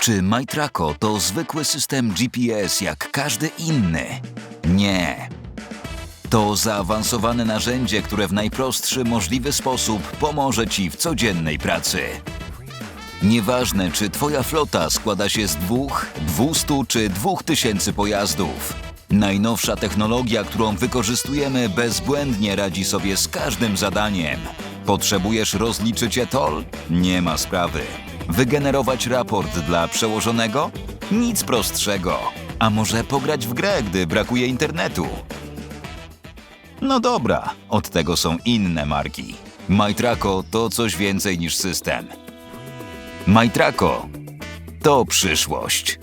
Czy MyTraco to zwykły system GPS jak każdy inny? Nie. To zaawansowane narzędzie, które w najprostszy możliwy sposób pomoże Ci w codziennej pracy. Nieważne, czy Twoja flota składa się z dwóch, dwustu czy dwóch tysięcy pojazdów. Najnowsza technologia, którą wykorzystujemy, bezbłędnie radzi sobie z każdym zadaniem. Potrzebujesz rozliczyć etol? Nie ma sprawy. Wygenerować raport dla przełożonego? Nic prostszego. A może pograć w grę, gdy brakuje internetu? No dobra, od tego są inne marki. MyTraco to coś więcej niż system. MyTraco to przyszłość.